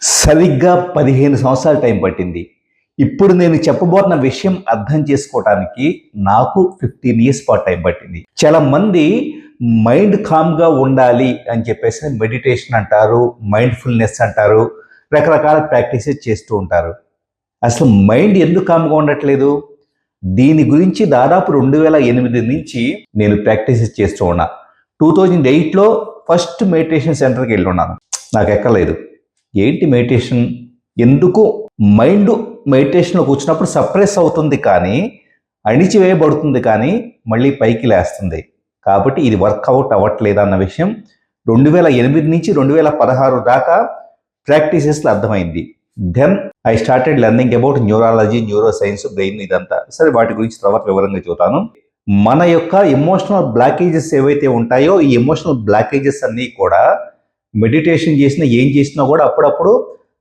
సరిగ్గా పదిహేను సంవత్సరాల టైం పట్టింది. ఇప్పుడు నేను చెప్పబోతున్న విషయం అర్థం చేసుకోవటానికి నాకు ఫిఫ్టీన్ ఇయర్స్ పాటు టైం పట్టింది. చాలా మంది మైండ్ కామ్గా ఉండాలి అని చెప్పేసి మెడిటేషన్ అంటారు మైండ్ఫుల్నెస్ అంటారు రకరకాల ప్రాక్టీసెస్ చేస్తూ ఉంటారు. అసలు మైండ్ ఎందుకు కామ్గా ఉండట్లేదు? దీని గురించి దాదాపు రెండు వేల ఎనిమిది నుంచి నేను ప్రాక్టీసెస్ చేస్తూ ఉన్నా. టూ థౌజండ్ ఎయిట్లో ఫస్ట్ మెడిటేషన్ సెంటర్కి వెళ్ళి ఉన్నాను. నాకు ఎక్కలేదు ఏంటి మెడిటేషన్ ఎందుకు మైండ్ మెడిటేషన్లో కూర్చున్నప్పుడు సప్రెస్ అవుతుంది కానీ అణిచివేయబడుతుంది కానీ మళ్ళీ పైకి లేస్తుంది. కాబట్టి ఇది వర్కౌట్ అవ్వట్లేదు అన్న విషయం రెండు వేల ఎనిమిది నుంచి రెండు వేల పదహారు దాకా ప్రాక్టీసెస్లో అర్థమైంది. Then I started learning about neurology neuroscience brain ఇదంతా. సరే వాటి గురించి తర్వాత వివరంగా చూతాను మన యొక్క ఎమోషనల్ బ్లాకేజెస్ ఏవైతే ఉంటాయో ఈ ఎమోషనల్ బ్లాకేజెస్ అన్నీ కూడా మెడిటేషన్ చేసినా ఏం చేసినా కూడా అప్పుడప్పుడు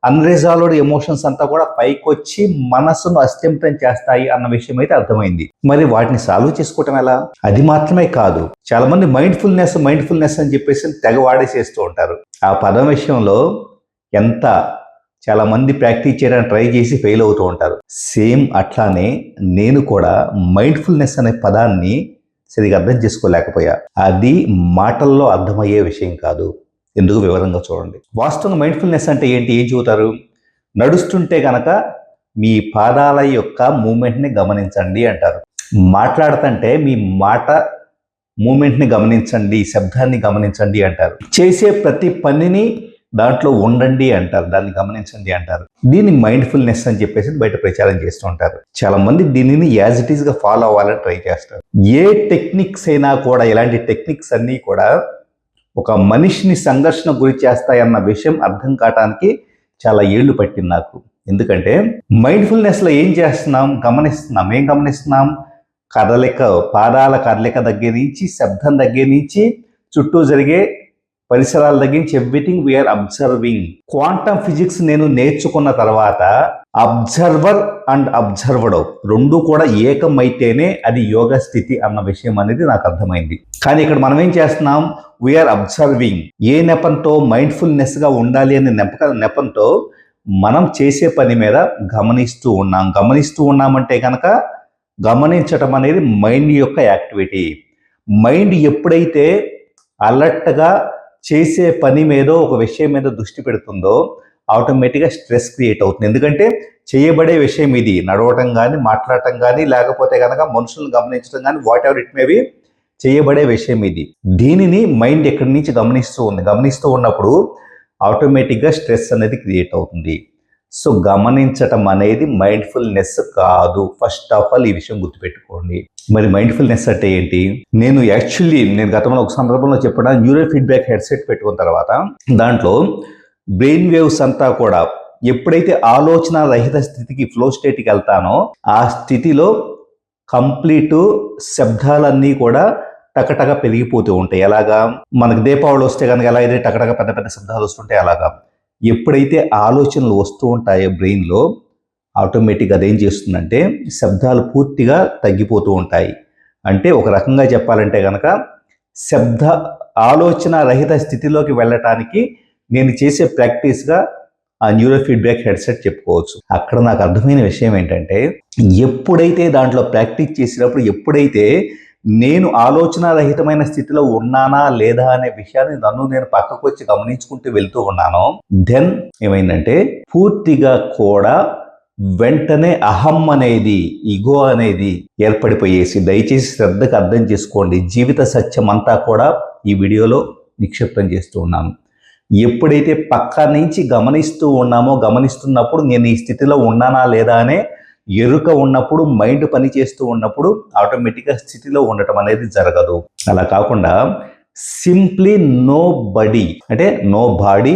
అన్రిజాల్వ్డ్ ఎమోషన్స్ అంతా కూడా పైకొచ్చి మనసును అస్థిమితం చేస్తాయి అన్న విషయం అయితే అర్థమైంది. మరి వాటిని సాల్వ్ చేసుకోవటం ఎలా? అది మాత్రమే కాదు చాలా మంది మైండ్ఫుల్నెస్ మైండ్ఫుల్నెస్ అని చెప్పేసి తెగ వాడేసేస్తూ ఉంటారు. ఆ పదం విషయంలో ఎంత చాలా మంది ప్రాక్టీస్ చేయడానికి ట్రై చేసి ఫెయిల్ అవుతూ ఉంటారు. సేమ్ అట్లానే నేను కూడా మైండ్ఫుల్నెస్ అనే పదాన్ని సరిగా అర్థం చేసుకోలేకపోయా. అది మాటల్లో అర్థమయ్యే విషయం కాదు. ఎందుకు వివరంగా చూడండి. వాస్తవంగా మైండ్ఫుల్నెస్ అంటే ఏంటి? ఏం చూతారు నడుస్తుంటే కనుక మీ పాదాల యొక్క మూమెంట్ని గమనించండి అంటారు. మాట్లాడుతుంటే మీ మాట మూమెంట్ని గమనించండి శబ్దాన్ని గమనించండి అంటారు. చేసే ప్రతి పనిని దాంట్లో ఉండండి అంటారు. దాన్ని గమనించండి అంటారు. దీన్ని మైండ్ఫుల్నెస్ అని చెప్పేసి బయట ప్రచారం చేస్తూ ఉంటారు. చాలా మంది దీనిని యాజ్ ఇట్ ఈస్గా ఫాలో అవ్వాలని ట్రై చేస్తారు. ఏ టెక్నిక్స్ అయినా కూడా ఇలాంటి టెక్నిక్స్ అన్నీ కూడా ఒక మనిషిని సంఘర్షణ గురి చేస్తాయన్న విషయం అర్థం కావటానికి చాలా ఏళ్ళు పట్టింది నాకు. ఎందుకంటే మైండ్ఫుల్నెస్లో ఏం చేస్తున్నాం? గమనిస్తున్నాం. ఏం గమనిస్తున్నాం? కదలిక పాదాల కదలిక దగ్గర నుంచి శబ్దం దగ్గర నుంచి చుట్టూ జరిగే పరిసరాల తగ్గించి everything we're observing quantum physics నేను నేర్చుకున్న తర్వాత అబ్జర్వర్ అండ్ అబ్జర్వడ్ రెండు కూడా ఏకమైతేనే అది యోగ స్థితి అన్న విషయం అనేది నాకు అర్థమైంది. కానీ ఇక్కడ మనం ఏం చేస్తున్నాం? వీఆర్ అబ్జర్వింగ్ ఏ నెపంతో మైండ్ఫుల్నెస్గా ఉండాలి అనే నెపక నెపంతో మనం చేసే పని మీద గమనిస్తూ ఉన్నాం. గమనిస్తూ ఉన్నామంటే కనుక గమనించటం అనేది మైండ్ యొక్క యాక్టివిటీ మైండ్ ఎప్పుడైతే అలర్ట్గా చేసే పని మీద ఒక విషయం మీద దృష్టి పెడుతుందో ఆటోమేటిక్గా స్ట్రెస్ క్రియేట్ అవుతుంది. ఎందుకంటే చేయబడే విషయం ఇది. నడవటం కానీ మాట్లాడటం కానీ లేకపోతే కనుక మనుషులను గమనించడం కానీ whatever it may be చేయబడే విషయం ఇది. దీనిని మైండ్ ఎక్కడి నుంచి గమనిస్తూ ఉంది? గమనిస్తూ ఉన్నప్పుడు ఆటోమేటిక్గా స్ట్రెస్ అనేది క్రియేట్ అవుతుంది. సో గమనించటం అనేది మైండ్ఫుల్నెస్ కాదు. ఫస్ట్ ఆఫ్ ఆల్ ఈ విషయం గుర్తుపెట్టుకోండి. మరి మైండ్ఫుల్నెస్ అంటే ఏంటి? నేను యాక్చువల్లీ నేను గతంలో ఒక సందర్భంలో చెప్పిన న్యూరో ఫీడ్బ్యాక్ హెడ్సెట్ పెట్టుకున్న తర్వాత దాంట్లో బ్రెయిన్ వేవ్స్ అంతా కూడా ఎప్పుడైతే ఆలోచన రహిత స్థితికి ఫ్లో స్టేట్కి వెళ్తానో ఆ స్థితిలో కంప్లీట్ శబ్దాలన్నీ కూడా టకటక పెరిగిపోతూ ఉంటాయి. ఎలాగా? మనకు దీపావళి వస్తే కనుక ఎలా అయితే టకటక పెద్ద పెద్ద శబ్దాలు వస్తుంటాయి అలాగా. ఎప్పుడైతే ఆలోచనలు వస్తూ ఉంటాయో బ్రెయిన్లో ఆటోమేటిక్గా అదేం చేస్తుందంటే శబ్దాలు పూర్తిగా తగ్గిపోతూ ఉంటాయి. అంటే ఒక రకంగా చెప్పాలంటే కనుక శబ్ద ఆలోచన రహిత స్థితిలోకి వెళ్ళటానికి నేను చేసే ప్రాక్టీస్గా ఆ న్యూరో ఫీడ్బ్యాక్ హెడ్సెట్ చెప్పుకోవచ్చు. అక్కడ నాకు అర్థమైన విషయం ఏంటంటే ఎప్పుడైతే దాంట్లో ప్రాక్టీస్ చేసినప్పుడు ఎప్పుడైతే నేను ఆలోచన రహితమైన స్థితిలో ఉన్నానా లేదా అనే విషయాన్ని నన్ను నేను పక్కకు వచ్చి గమనించుకుంటూ వెళ్తూ ఉన్నాను. దెన్ ఏమైందంటే పూర్తిగా కూడా వెంటనే అహం అనేది ఇగో అనేది ఏర్పడిపోయేసి దయచేసి శ్రద్ధకు అర్థం చేసుకోండి. జీవిత సత్యం అంతా కూడా ఈ వీడియోలో నిక్షిప్తం చేస్తూ ఉన్నాను. ఎప్పుడైతే పక్క నుంచి గమనిస్తూ ఉన్నామో గమనిస్తున్నప్పుడు నేను ఈ స్థితిలో ఉన్నానా లేదా అనే ఎరుక ఉన్నప్పుడు మైండ్ పని చేస్తూ ఉన్నప్పుడు ఆటోమేటిక్గా స్థితిలో ఉండటం అనేది జరగదు. అలా కాకుండా సింప్లీ నో బడీ అంటే no body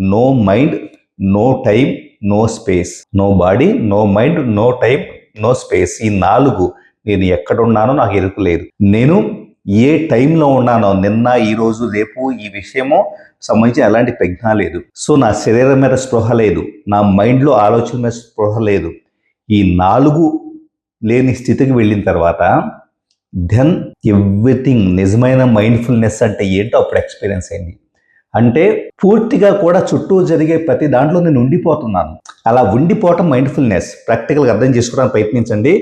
no mind no time no space. No body no mind no time no space. ఈ నాలుగు నేను ఎక్కడున్నానో నాకు ఎరుకు లేదు. నేను ఏ టైంలో ఉన్నానో నిన్న ఈరోజు రేపు ఈ విషయమో సంబంధించి ఎలాంటి ప్రజ్ఞ లేదు. సో నా శరీరం మీద స్పృహ లేదు. నా మైండ్లో ఆలోచన మీద స్పృహ లేదు. ఈ నాలుగు లేని స్థితికి వెళ్ళిన తర్వాత దెన్ ఎవ్రీథింగ్ నిజమైన మైండ్ఫుల్నెస్ అంటే ఏంటో అప్పుడు ఎక్స్పీరియన్స్ అయింది అంటే పూర్తిగా కూడా చుట్టూ జరిగే ప్రతి దాంట్లో నేను ఉండిపోతున్నాను. అలా ఉండిపోవటం మైండ్ఫుల్నెస్ ప్రాక్టికల్గా అర్థం చేసుకోవడానికి ప్రయత్నించండి.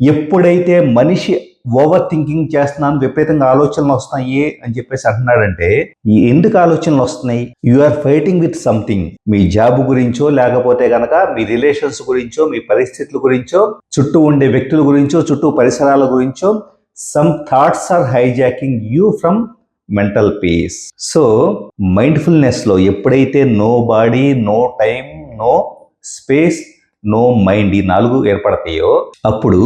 ఎప్పుడైతే మనిషి ఓవర్ థింకింగ్ చేస్తున్నాను విపరీతంగా ఆలోచనలు వస్తాయి అని చెప్పేసి అంటున్నాడంటే ఈ ఎందుకు ఆలోచనలు వస్తున్నాయి? You are fighting with something me job గురించో లేకపోతే గనక మీ రిలేషన్స్ గురించో మీ పరిస్థితుల గురించో చుట్టూ ఉండే వ్యక్తుల గురించో చుట్టూ పరిసరాల గురించో some thoughts are hijacking you from mental peace so మైండ్ఫుల్నెస్లో ఎప్పుడైతే no body no time no space no mind ఈ నాలుగు ఏర్పడతాయో అప్పుడు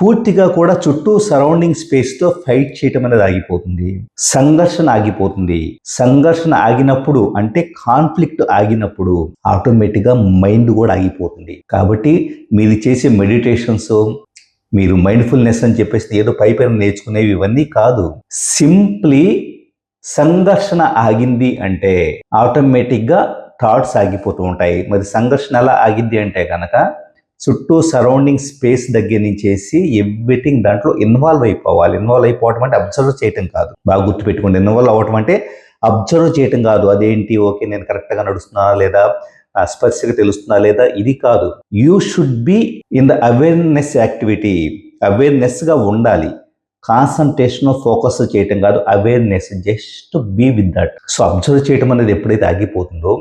పూర్తిగా కూడా చుట్టూ సరౌండింగ్ స్పేస్తో ఫైట్ చేయటం అనేది ఆగిపోతుంది. సంఘర్షణ ఆగిపోతుంది. సంఘర్షణ ఆగినప్పుడు అంటే కాన్ఫ్లిక్ట్ ఆగినప్పుడు ఆటోమేటిక్గా మైండ్ కూడా ఆగిపోతుంది. కాబట్టి మీరు చేసే మెడిటేషన్స్ మీరు మైండ్ఫుల్నెస్ అని చెప్పేసి ఏదో పై పైన నేర్చుకునేవి ఇవన్నీ కాదు. సింప్లీ సంఘర్షణ ఆగింది అంటే ఆటోమేటిక్గా థాట్స్ ఆగిపోతూ ఉంటాయి. మరి సంఘర్షణ ఎలా ఆగింది అంటే కనుక చుట్టూ సరౌండింగ్ స్పేస్ దగ్గర నుంచి చేసి ఎవ్రీథింగ్ దాంట్లో ఇన్వాల్వ్ అయిపోవాలి. ఇన్వాల్వ్ అయిపోవటం అంటే అబ్జర్వ్ చేయటం కాదు. బాగా గుర్తుపెట్టుకోండి. ఇన్వాల్వ్ అవ్వటం అంటే అబ్జర్వ్ చేయటం కాదు. అదేంటి? ఓకే నేను కరెక్ట్గా నడుస్తున్నా లేదా ఆ స్పర్శగా తెలుస్తుందా లేదా? ఇది కాదు. You should be in the awareness activity అవేర్నెస్గా ఉండాలి. కాన్సన్ట్రేషన్ ఫోకస్ చేయటం కాదు. Awareness just be with that so observe చేయటం అనేది ఎప్పుడైతే ఆగిపోతుందో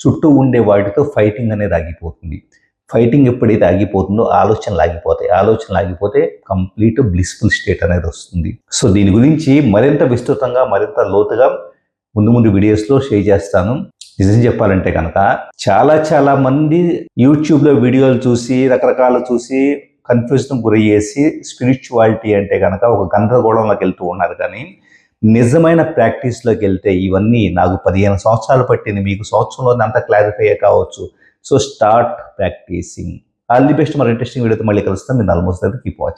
చుట్టూ ఉండే వాటితో ఫైటింగ్ అనేది ఆగిపోతుంది. ఫైటింగ్ ఎప్పుడైతే ఆగిపోతుందో ఆలోచనలు ఆగిపోతాయి. ఆలోచనలు ఆగిపోతే కంప్లీట్ బ్లిస్ఫుల్ స్టేట్ అనేది వస్తుంది. సో దీని గురించి మరింత విస్తృతంగా మరింత లోతుగా ముందు ముందు వీడియోస్లో షేర్ చేస్తాను. నిజం చెప్పాలంటే కనుక చాలా చాలా మంది యూట్యూబ్లో వీడియోలు చూసి రకరకాల చూసి కన్ఫ్యూజన్ గురి చేసి స్పిరిచువాలిటీ అంటే కనుక ఒక గందరగోళంలోకి వెళ్తూ ఉన్నారు. కానీ నిజమైన ప్రాక్టీస్లోకి వెళ్తే ఇవన్నీ నాకు పదిహేను సంవత్సరాలు పట్టింది. మీకు సంవత్సరంలో అంత క్లారిఫై కావచ్చు. So start practicing all the best మరి ఇంట్రెస్టింగ్ వీడియోతో మళ్ళీ కలుస్తాం మీరు ఆల్మోస్ట్ కీప్ వాచ్